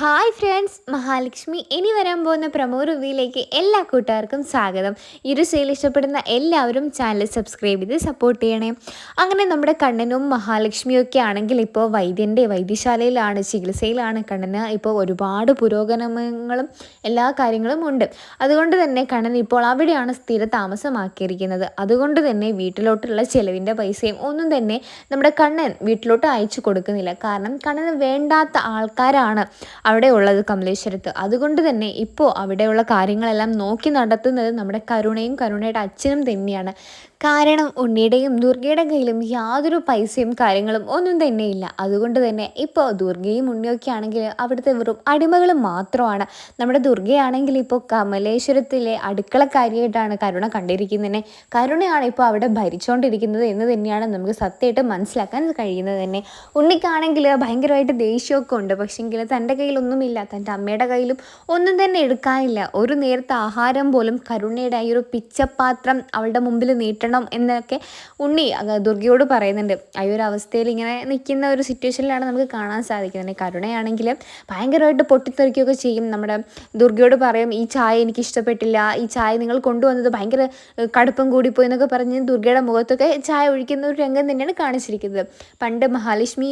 Hi friends Mahalakshmi ഇനി വരാൻ പോകുന്ന പ്രമോ റിവ്യൂയിലേക്ക് എല്ലാ കൂട്ടുകാർക്കും സ്വാഗതം. ഈ ഒരു സെയിൽ ഇഷ്ടപ്പെടുന്ന എല്ലാവരും ചാനൽ സബ്സ്ക്രൈബ് ചെയ്ത് സപ്പോർട്ട് ചെയ്യണേ. അങ്ങനെ നമ്മുടെ കണ്ണനും മഹാലക്ഷ്മിയും ഒക്കെ ആണെങ്കിൽ ഇപ്പോൾ വൈദ്യന്റെ വൈദ്യശാലയിലാണ് ചികിത്സയിലാണ്. കണ്ണന് ഇപ്പോൾ ഒരുപാട് പുരോഗമനങ്ങളും എല്ലാ കാര്യങ്ങളും ഉണ്ട്. അതുകൊണ്ട് തന്നെ കണ്ണൻ ഇപ്പോൾ അവിടെയാണ് സ്ഥിര താമസമാക്കിയിരിക്കുന്നത്. അതുകൊണ്ട് തന്നെ വീട്ടിലോട്ടുള്ള ചിലവിന്റെ പൈസയും ഒന്നും തന്നെ നമ്മുടെ കണ്ണൻ വീട്ടിലോട്ട് അയച്ചു കൊടുക്കുന്നില്ല. കാരണം കണ്ണന് വേണ്ടാത്ത ആൾക്കാരാണ്. അവിടെ ഉള്ളത് കമലേശ്വരത്ത്. അതുകൊണ്ട് തന്നെ ഇപ്പോൾ അവിടെയുള്ള കാര്യങ്ങളെല്ലാം നോക്കി നടത്തുന്നത് നമ്മുടെ കരുണയും കരുണയുടെ അച്ഛനും തന്നെയാണ്. കാരണം ഉണ്ണിയുടെയും ദുർഗയുടെ കയ്യിലും യാതൊരു പൈസയും കാര്യങ്ങളും ഒന്നും തന്നെ ഇല്ല. അതുകൊണ്ട് തന്നെ ഇപ്പോൾ ദുർഗയും ഉണ്ണിയൊക്കെ ആണെങ്കിൽ അവിടുത്തെ വെറും അടിമകൾ മാത്രമാണ്. നമ്മുടെ ദുർഗയാണെങ്കിൽ ഇപ്പോൾ കമലേശ്വരത്തിലെ അടുക്കളക്കാരിയായിട്ടാണ് കരുണ കണ്ടിരിക്കുന്നത് കരുണയാണ് ഇപ്പോൾ അവിടെ ഭരിച്ചുകൊണ്ടിരിക്കുന്നത് എന്ന് തന്നെയാണ് നമുക്ക് സത്യമായിട്ട് മനസ്സിലാക്കാൻ കഴിയുന്നത് തന്നെ. ഉണ്ണിക്കാണെങ്കിൽ ഭയങ്കരമായിട്ട് ദേഷ്യമൊക്കെ ഉണ്ട്. പക്ഷേങ്കിൽ തന്റെ കയ്യിലൊന്നുമില്ല. തന്റെ അമ്മയുടെ കയ്യിലും ഒന്നും തന്നെ എടുക്കാനില്ല. ഒരു നേരത്തെ ആഹാരം പോലും കരുണയുടെ ഈ ഒരു പിച്ചപ്പാത്രം അവളുടെ മുമ്പിൽ നീട്ടണം എന്നൊക്കെ ഉണ്ണി ദുർഗയോട് പറയുന്നുണ്ട്. ആ ഒരു അവസ്ഥയിൽ ഇങ്ങനെ നിൽക്കുന്ന ഒരു സിറ്റുവേഷനിലാണ് നമുക്ക് കാണാൻ സാധിക്കുന്നത്. കരുണയാണെങ്കിൽ ഭയങ്കരമായിട്ട് പൊട്ടിത്തെറിക്കുകയൊക്കെ ചെയ്യും. നമ്മുടെ ദുർഗയോട് പറയും ഈ ചായ എനിക്ക് ഇഷ്ടപ്പെട്ടില്ല. ഈ ചായ നിങ്ങൾ കൊണ്ടുവന്നത് ഭയങ്കര കടുപ്പം കൂടിപ്പോയി എന്നൊക്കെ പറഞ്ഞ് ദുർഗയുടെ മുഖത്തൊക്കെ ചായ ഒഴിക്കുന്ന ഒരു രംഗം തന്നെയാണ് കാണിച്ചിരിക്കുന്നത്. പണ്ട് മഹാലക്ഷ്മി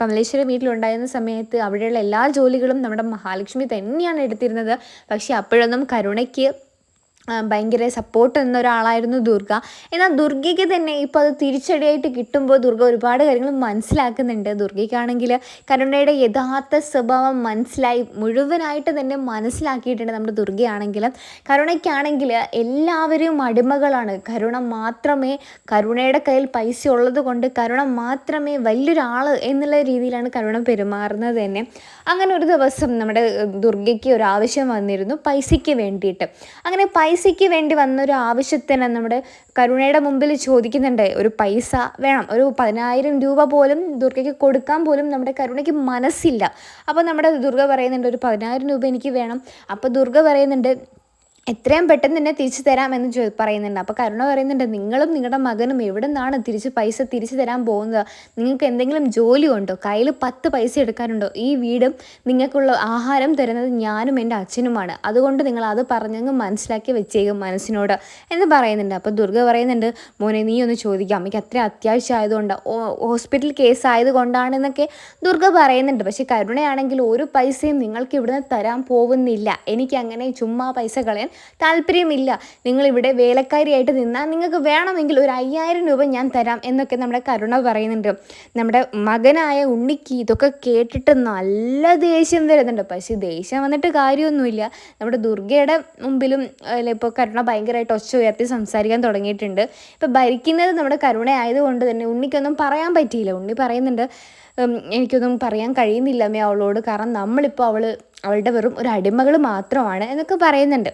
കമലേശ്വര വീട്ടിലുണ്ടായിരുന്ന സമയത്ത് അവിടെയുള്ള എല്ലാ ജോലികളും നമ്മുടെ മഹാലക്ഷ്മി തന്നെയാണ് എടുത്തിരുന്നത്. പക്ഷേ അപ്പോഴൊന്നും കരുണയ്ക്ക് ഭയങ്കര സപ്പോർട്ട് തന്ന ഒരാളായിരുന്നു ദുർഗ. എന്നാൽ ദുർഗയ്ക്ക് തന്നെ ഇപ്പോൾ അത് തിരിച്ചടിയായിട്ട് കിട്ടുമ്പോൾ ദുർഗ ഒരുപാട് കാര്യങ്ങൾ മനസ്സിലാക്കുന്നുണ്ട്. ദുർഗയ്ക്കാണെങ്കിൽ കരുണയുടെ യഥാർത്ഥ സ്വഭാവം മനസ്സിലായി മുഴുവനായിട്ട് തന്നെ മനസ്സിലാക്കിയിട്ടുണ്ട് നമ്മുടെ ദുർഗയാണെങ്കിൽ കരുണയ്ക്കാണെങ്കിൽ എല്ലാവരും അടിമകളാണ്. കരുണ മാത്രമേ കരുണയുടെ കയ്യിൽ പൈസ ഉള്ളത് കൊണ്ട് കരുണ മാത്രമേ വലിയൊരാൾ എന്നുള്ള രീതിയിലാണ് കരുണ പെരുമാറുന്നത് തന്നെ. അങ്ങനെ ഒരു ദിവസം നമ്മുടെ ദുർഗയ്ക്ക് ഒരു ആവശ്യം വന്നിരുന്നു. പൈസയ്ക്ക് വേണ്ടിയിട്ട്. അങ്ങനെ പൈസയ്ക്ക് വേണ്ടി വന്നൊരു ആവശ്യത്തിന് നമ്മുടെ കരുണയുടെ മുമ്പിൽ ചോദിക്കുന്നുണ്ട് ഒരു പൈസ വേണം ഒരു പതിനായിരം രൂപ പോലും ദുർഗയ്ക്ക് കൊടുക്കാൻ പോലും നമ്മുടെ കരുണയ്ക്ക് മനസ്സില്ല. അപ്പോൾ നമ്മുടെ ദുർഗ പറയുന്നുണ്ട് ഒരു പതിനായിരം രൂപ എനിക്ക് വേണം. അപ്പോൾ ദുർഗ പറയുന്നുണ്ട് എത്രയും പെട്ടെന്ന് തന്നെ തിരിച്ചു തരാമെന്ന് ചോ പറയുന്നുണ്ട്. അപ്പോൾ കരുണ പറയുന്നുണ്ട് നിങ്ങളും നിങ്ങളുടെ മകനും എവിടെ നിന്നാണ് തിരിച്ച് പൈസ തിരിച്ചു തരാൻ പോകുന്നത്? നിങ്ങൾക്ക് എന്തെങ്കിലും ജോലി ഉണ്ടോ? കയ്യിൽ പത്ത് പൈസ എടുക്കാനുണ്ടോ? ഈ വീടും നിങ്ങൾക്കുള്ള ആഹാരം തരുന്നത് ഞാനും എന്റെ അച്ഛനുമാണ്. അതുകൊണ്ട് നിങ്ങൾ അത് പറഞ്ഞങ്ങ് മനസ്സിലാക്കി വെച്ചേക്കും മനസ്സിനോട് എന്ന് പറയുന്നുണ്ട്. അപ്പോൾ ദുർഗ പറയുന്നുണ്ട് മോനെ നീ ഒന്ന് ചോദിക്കാം. അമ്മയ്ക്ക് അത്ര അത്യാവശ്യം ആയതുകൊണ്ട് ഹോസ്പിറ്റൽ കേസ് ആയതുകൊണ്ടാണെന്നൊക്കെ ദുർഗ പറയുന്നുണ്ട്. പക്ഷേ കരുണയാണെങ്കിൽ ഒരു പൈസയും നിങ്ങൾക്ക് ഇവിടുന്ന് തരാൻ പോകുന്നില്ല. എനിക്ക് അങ്ങനെ ചുമ്മാ പൈസ കളയാൻ താല്പര്യമില്ല. നിങ്ങളിവിടെ വേലക്കാരിയായിട്ട് നിന്നാൽ നിങ്ങൾക്ക് വേണമെങ്കിൽ ഒരു അയ്യായിരം രൂപ ഞാൻ തരാം എന്നൊക്കെ നമ്മുടെ കരുണ പറയുന്നുണ്ട്. നമ്മുടെ മകനായ ഉണ്ണിക്ക് ഇതൊക്കെ കേട്ടിട്ട് നല്ല ദേഷ്യം വരുന്നുണ്ട്. പക്ഷേ ദേഷ്യം വന്നിട്ട് കാര്യമൊന്നുമില്ല. നമ്മുടെ ദുർഗയുടെ മുമ്പിലും ഇപ്പോൾ കരുണ ഭയങ്കരമായിട്ട് ഒച്ച ഉയർത്തി സംസാരിക്കാൻ തുടങ്ങിയിട്ടുണ്ട്. ഇപ്പോൾ ഭരിക്കുന്നത് നമ്മുടെ കരുണ ആയതുകൊണ്ട് തന്നെ ഉണ്ണിക്കൊന്നും പറയാൻ പറ്റിയില്ല. ഉണ്ണി പറയുന്നുണ്ട് എനിക്കൊന്നും പറയാൻ കഴിയുന്നില്ല അമ്മ അവളോട്. കാരണം നമ്മളിപ്പോൾ അവൾ അവളുടെ വെറും ഒരു അടിമകൾ മാത്രമാണ് എന്നൊക്കെ പറയുന്നുണ്ട്.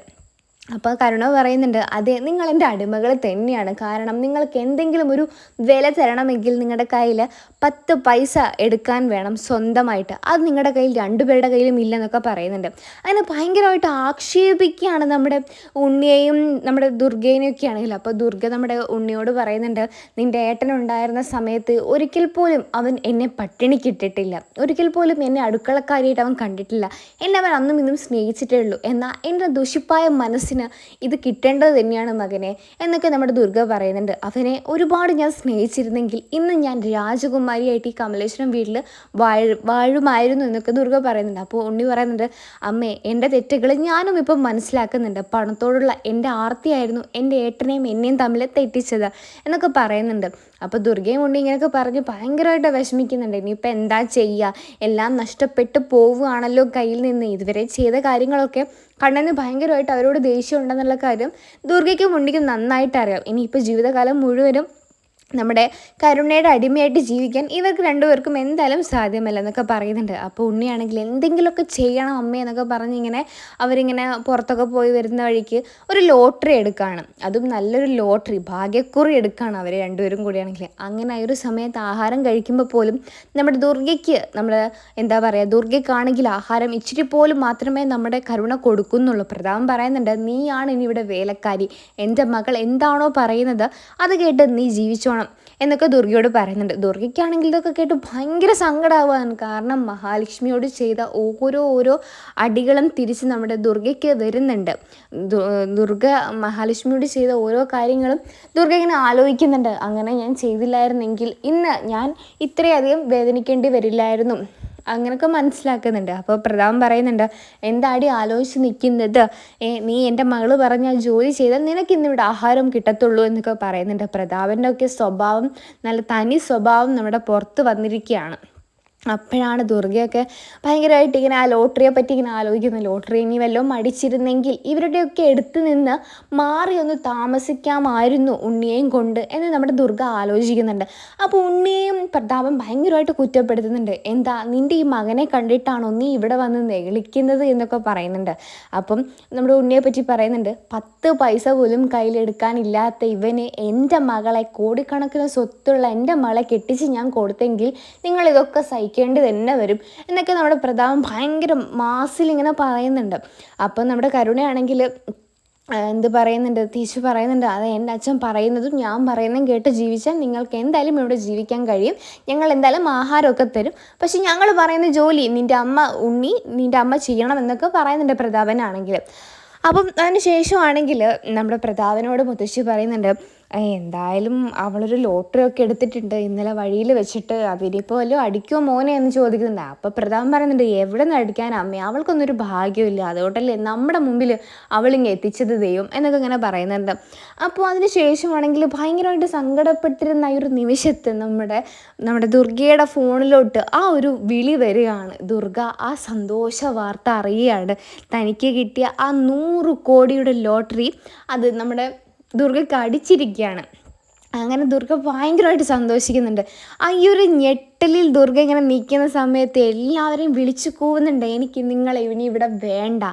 അപ്പോൾ കരുണ പറയുന്നുണ്ട് അതെ നിങ്ങൾ എന്റെ അടിമകൾ തന്നെയാണ്. കാരണം നിങ്ങൾക്ക് എന്തെങ്കിലും ഒരു വില തരണമെങ്കിൽ നിങ്ങളുടെ കയ്യിൽ പത്ത് പൈസ എടുക്കാൻ വേണം സ്വന്തമായിട്ട്. അത് നിങ്ങളുടെ കയ്യിൽ രണ്ടുപേരുടെ കയ്യിലും ഇല്ലെന്നൊക്കെ പറയുന്നുണ്ട്. അങ്ങനെ ഭയങ്കരമായിട്ട് ആക്ഷേപിക്കുകയാണ് നമ്മുടെ ഉണ്ണിയെയും നമ്മുടെ ദുർഗേനെയും ഒക്കെ ആണെങ്കിൽ. അപ്പോൾ ദുർഗ നമ്മുടെ ഉണ്ണിയോട് പറയുന്നുണ്ട് നിന്റെ ഏട്ടൻ ഉണ്ടായിരുന്ന സമയത്ത് ഒരിക്കൽ പോലും അവൻ എന്നെ പട്ടിണിക്കിട്ടിട്ടില്ല. ഒരിക്കൽ പോലും എന്നെ അടുക്കളക്കാരിയായിട്ട് അവൻ കണ്ടിട്ടില്ല. എന്നെ അവൻ അന്നും ഇന്നും സ്നേഹിച്ചിട്ടേ ഉള്ളൂ. എന്നാൽ എന്റെ ദുഷിപ്പായ മനസ്സിന് ഇത് കിട്ടേണ്ടത് തന്നെയാണ് മകനെ എന്നൊക്കെ നമ്മുടെ ദുർഗ പറയുന്നുണ്ട്. അവനെ ഒരുപാട് ഞാൻ സ്നേഹിച്ചിരുന്നെങ്കിൽ ഇന്ന് ഞാൻ രാജകുമാരിയായിട്ട് ഈ കമലേശ്വരം വീട്ടിൽ വാഴ വാഴുമായിരുന്നു എന്നൊക്കെ ദുർഗ പറയുന്നുണ്ട്. അപ്പോൾ ഉണ്ണി പറയുന്നുണ്ട് അമ്മേ എന്റെ തെറ്റുകൾ ഞാനും ഇപ്പം മനസ്സിലാക്കുന്നുണ്ട്. പണത്തോടുള്ള എന്റെ ആർത്തിയായിരുന്നു എന്റെ ഏട്ടനെയും എന്നെയും തമ്മിൽ തെറ്റിച്ചത് എന്നൊക്കെ പറയുന്നുണ്ട്. അപ്പോൾ ദുർഗയും ഉണ്ണി ഇങ്ങനെയൊക്കെ പറഞ്ഞ് ഭയങ്കരമായിട്ട് വിഷമിക്കുന്നുണ്ട്. ഇനിയിപ്പോൾ എന്താ ചെയ്യുക? എല്ലാം നഷ്ടപ്പെട്ടു പോവുകയാണല്ലോ കയ്യിൽ നിന്ന്. ഇതുവരെ ചെയ്ത കാര്യങ്ങളൊക്കെ കണ്ണന് ഭയങ്കരമായിട്ട് അവരോട് ദേഷ്യം ഉണ്ടെന്നുള്ള കാര്യം ദുർഗയ്ക്കും ഉണ്ണിക്കും നന്നായിട്ട് അറിയാം. ഇനിയിപ്പോൾ ജീവിതകാലം മുഴുവനും നമ്മുടെ കരുണയുടെ അടിമയായിട്ട് ജീവിക്കാൻ ഇവർക്ക് രണ്ടുപേർക്കും എന്തായാലും സാധ്യമല്ല എന്നൊക്കെ പറയുന്നുണ്ട്. അപ്പോൾ ഉണ്ണിയാണെങ്കിൽ എന്തെങ്കിലുമൊക്കെ ചെയ്യണം അമ്മ എന്നൊക്കെ പറഞ്ഞിങ്ങനെ അവരിങ്ങനെ പുറത്തൊക്കെ പോയി വരുന്ന വഴിക്ക് ഒരു ലോട്ടറി എടുക്കുകയാണ് അതും നല്ലൊരു ലോട്ടറി ഭാഗ്യക്കുറി എടുക്കുകയാണ് അവർ രണ്ടുപേരും കൂടിയാണെങ്കിൽ. അങ്ങനെ ആ ഒരു സമയത്ത് ആഹാരം കഴിക്കുമ്പോൾ പോലും നമ്മുടെ ദുർഗയ്ക്ക് നമ്മുടെ എന്താ പറയുക ദുർഗയ്ക്കാണെങ്കിൽ ആഹാരം ഇച്ചിരി പോലും മാത്രമേ നമ്മുടെ കരുണ കൊടുക്കുന്നുള്ളൂ. പ്രതാപം പറയുന്നുണ്ട് നീയാണ് ഇനി ഇവിടെ വേലക്കാരി. എന്റെ മകൾ എന്താണോ പറയുന്നത് അത് കേട്ട് നീ ജീവിച്ചോണം എന്നൊക്കെ ദുർഗയോട് പറയുന്നുണ്ട്. ദുർഗയ്ക്കാണെങ്കിൽ ഇതൊക്കെ കേട്ട് ഭയങ്കര സങ്കടമാവാൻ കാരണം മഹാലക്ഷ്മിയോട് ചെയ്ത ഓരോ ഓരോ അടികളും തിരിച്ച് നമ്മുടെ ദുർഗയ്ക്ക് വരുന്നുണ്ട്. ദുർഗ മഹാലക്ഷ്മിയോട് ചെയ്ത ഓരോ കാര്യങ്ങളും ദുർഗ ഇങ്ങനെ ആലോചിക്കുന്നുണ്ട്. അങ്ങനെ ഞാൻ ചെയ്തില്ലായിരുന്നെങ്കിൽ ഇന്ന് ഞാൻ ഇത്രയധികം വേദനിക്കേണ്ടി വരില്ലായിരുന്നു. അങ്ങനെയൊക്കെ മനസ്സിലാക്കുന്നുണ്ട്. അപ്പോൾ പ്രതാപൻ പറയുന്നുണ്ട് എന്താടി ആലോചിച്ച് നിൽക്കുന്നത് നീ എന്റെ മകൾ പറഞ്ഞ ജോലി ചെയ്താൽ നിനക്ക് ഇന്നിവിടെ ആഹാരം കിട്ടത്തുള്ളൂ എന്നൊക്കെ പറയുന്നുണ്ട്. പ്രതാപന്റെ ഒക്കെ സ്വഭാവം നല്ല തനി സ്വഭാവം നമ്മുടെ പുറത്ത് വന്നിരിക്കുകയാണ്. അപ്പോഴാണ് ദുർഗയൊക്കെ ഭയങ്കരമായിട്ട് ഇങ്ങനെ ആ ലോട്ടറിയെ പറ്റി ഇങ്ങനെ ആലോചിക്കുന്നു ലോട്ടറി ഇനി വല്ലതും അടിച്ചിരുന്നെങ്കിൽ ഇവരുടെയൊക്കെ എടുത്തു നിന്ന് മാറി ഒന്ന് താമസിക്കാമായിരുന്നു ഉണ്ണിയെയും കൊണ്ട് എന്ന് നമ്മുടെ ദുർഗ ആലോചിക്കുന്നുണ്ട്. അപ്പോൾ ഉണ്ണിയെയും പ്രതാപം ഭയങ്കരമായിട്ട് കുറ്റപ്പെടുത്തുന്നുണ്ട്. എന്താ നിന്റെ ഈ മകനെ കണ്ടിട്ടാണോ നീ ഇവിടെ വന്ന് നെളിക്കുന്നത് എന്നൊക്കെ പറയുന്നുണ്ട്. അപ്പം നമ്മുടെ ഉണ്ണിയെ പറ്റി പറയുന്നുണ്ട് പത്ത് പൈസ പോലും കയ്യിലെടുക്കാനില്ലാത്ത ഇവന് എന്റെ മകളെ കോടിക്കണക്കിന് സ്വത്തുള്ള എന്റെ മകളെ കെട്ടിച്ച് ഞാൻ കൊടുത്തെങ്കിൽ നിങ്ങളിതൊക്കെ സഹിക്കും. സഹിക്കേണ്ടി തന്നെ വരും. എന്നൊക്കെ നമ്മുടെ പ്രതാപം ഭയങ്കര മാസിൽ ഇങ്ങനെ പറയുന്നുണ്ട്. അപ്പം നമ്മുടെ കരുണയാണെങ്കിൽ എന്ത് പറയുന്നുണ്ട്? തിരിച്ചു പറയുന്നുണ്ട്. അത് എന്റെ അച്ഛൻ പറയുന്നതും ഞാൻ പറയുന്നതും കേട്ട് ജീവിച്ചാൽ നിങ്ങൾക്ക് എന്തായാലും ഇവിടെ ജീവിക്കാൻ കഴിയും. ഞങ്ങൾ എന്തായാലും ആഹാരമൊക്കെ തരും. പക്ഷെ ഞങ്ങൾ പറയുന്ന ജോലി നിന്റെ അമ്മ ഉണ്ണി നിന്റെ അമ്മ ചെയ്യണം എന്നൊക്കെ പറയുന്നുണ്ട് പ്രതാപനാണെങ്കിൽ. അപ്പം അതിന് ശേഷമാണെങ്കിൽ നമ്മുടെ പ്രതാപനോട് മുത്തശ്ശി പറയുന്നുണ്ട് എന്തായാലും അവളൊരു ലോട്ടറി ഒക്കെ എടുത്തിട്ടുണ്ട്. ഇന്നലെ വഴിയിൽ വെച്ചിട്ട് അതിനിപ്പോൾ വല്ലതും അടിക്കുമോ മോനെ എന്ന് ചോദിക്കുന്നുണ്ട്. അപ്പോൾ പ്രധാനം പറയുന്നുണ്ട് എവിടെ നിന്ന് അടിക്കാൻ? അമ്മ അവൾക്കൊന്നൊരു ഭാഗ്യമില്ല അതുകൊണ്ടല്ലേ നമ്മുടെ മുമ്പിൽ അവളിങ്ങ് എത്തിച്ചത് ദൈവം എന്നൊക്കെ ഇങ്ങനെ പറയുന്നുണ്ട്. അപ്പോൾ അതിന് ശേഷമാണെങ്കിൽ ഭയങ്കരമായിട്ട് സങ്കടപ്പെട്ടിരുന്ന ഈ ഒരു നിമിഷത്ത് നമ്മുടെ നമ്മുടെ ദുർഗയുടെ ഫോണിലോട്ട് ആ ഒരു വിളി വരികയാണ്. ദുർഗ ആ സന്തോഷ വാർത്ത അറിയുകയാണ്. തനിക്ക് കിട്ടിയ ആ നൂറ് കോടിയുടെ ലോട്ടറി അത് നമ്മുടെ ദുർഗയ്ക്ക് അടിച്ചിരിക്കുകയാണ് അങ്ങനെ ദുർഗ ഭയങ്കരമായിട്ട് സന്തോഷിക്കുന്നുണ്ട്. ആ ഈ ഒരു ഞെട്ടലിൽ ദുർഗ ഇങ്ങനെ നിൽക്കുന്ന സമയത്ത് എല്ലാവരെയും വിളിച്ചു കൂവുന്നുണ്ട്. എനിക്ക് നിങ്ങളെ ഇനി ഇവിടെ വേണ്ട.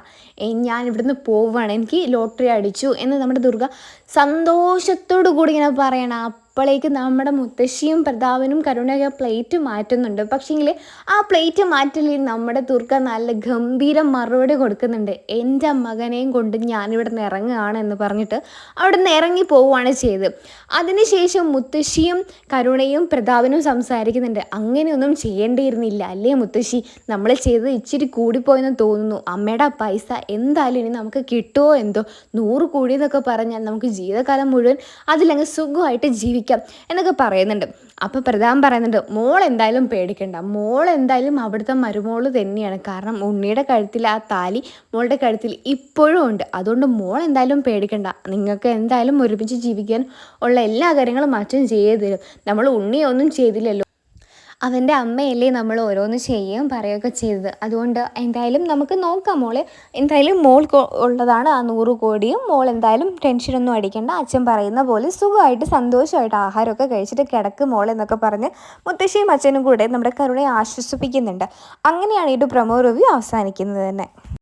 ഞാൻ ഇവിടുന്ന് പോവുകയാണ്. എനിക്ക് ലോട്ടറി അടിച്ചു എന്ന് നമ്മുടെ ദുർഗ സന്തോഷത്തോടു കൂടി ഇങ്ങനെ പറയണം അപ്പോഴേക്ക് നമ്മുടെ മുത്തശ്ശിയും പ്രതാപനും കരുണയൊക്കെ പ്ലേറ്റ് മാറ്റുന്നുണ്ട്. പക്ഷേങ്കിൽ ആ പ്ലേറ്റ് മാറ്റലിൽ നമ്മുടെ തുർക്ക നല്ല ഗംഭീരം മറുപടി കൊടുക്കുന്നുണ്ട്. എന്റെ മകനെയും കൊണ്ട് ഞാനിവിടെ നിന്ന് ഇറങ്ങുകയാണ് എന്ന് പറഞ്ഞിട്ട് അവിടെ നിന്ന് ഇറങ്ങി പോവുകയാണ് ചെയ്തത്. അതിനുശേഷം മുത്തശ്ശിയും കരുണയും പ്രതാപനും സംസാരിക്കുന്നുണ്ട്. അങ്ങനെയൊന്നും ചെയ്യേണ്ടിയിരുന്നില്ല അല്ലേ മുത്തശ്ശി? നമ്മൾ ചെയ്തത് ഇച്ചിരി കൂടിപ്പോയെന്ന് തോന്നുന്നു. അമ്മയുടെ പൈസ എന്തായാലും ഇനി നമുക്ക് കിട്ടുമോ എന്തോ? നൂറ് കൂടിയെന്നൊക്കെ പറഞ്ഞാൽ നമുക്ക് ജീവിതകാലം മുഴുവൻ അതിലങ്ങ് സുഖമായിട്ട് ജീവിക്കാം. ജീവിക്കാം എന്നൊക്കെ പറയുന്നുണ്ട്. അപ്പോൾ പ്രധാൻ പറയുന്നുണ്ട് മോൾ എന്തായാലും പേടിക്കണ്ട. മോൾ എന്തായാലും അവിടുത്തെ മരുമോൾ തന്നെയാണ്. കാരണം ഉണ്ണിയുടെ കഴുത്തിൽ ആ താലി മോളുടെ കഴുത്തിൽ ഇപ്പോഴും ഉണ്ട്. അതുകൊണ്ട് മോൾ എന്തായാലും പേടിക്കണ്ട. നിങ്ങൾക്ക് എന്തായാലും ഒരുമിച്ച് ജീവിക്കാൻ ഉള്ള എല്ലാ കാര്യങ്ങളും മാറ്റം ചെയ്തു തരും നമ്മൾ ഉണ്ണിയൊന്നും ചെയ്തില്ലല്ലോ. അവന്റെ അമ്മയല്ലേ നമ്മൾ ഓരോന്ന് ചെയ്യുകയും പറയുകയൊക്കെ ചെയ്തത്. അതുകൊണ്ട് എന്തായാലും നമുക്ക് നോക്കാം മോളെ. എന്തായാലും മോൾ ഉള്ളതാണ് ആ നൂറ് കോടിയും. മോൾ എന്തായാലും ടെൻഷനൊന്നും അടിക്കേണ്ട. അച്ഛൻ പറയുന്ന പോലെ സുഖമായിട്ട് സന്തോഷമായിട്ട് ആഹാരമൊക്കെ കഴിച്ചിട്ട് കിടക്ക് മോൾ എന്നൊക്കെ പറഞ്ഞ് മുത്തശ്ശിയും അച്ഛനും കൂടെ നമ്മുടെ കരുണയെ ആശ്വസിപ്പിക്കുന്നുണ്ട്. അങ്ങനെയാണ് ഈ ഒരു പ്രൊമോ റിവ്യൂ അവസാനിക്കുന്നത് തന്നെ.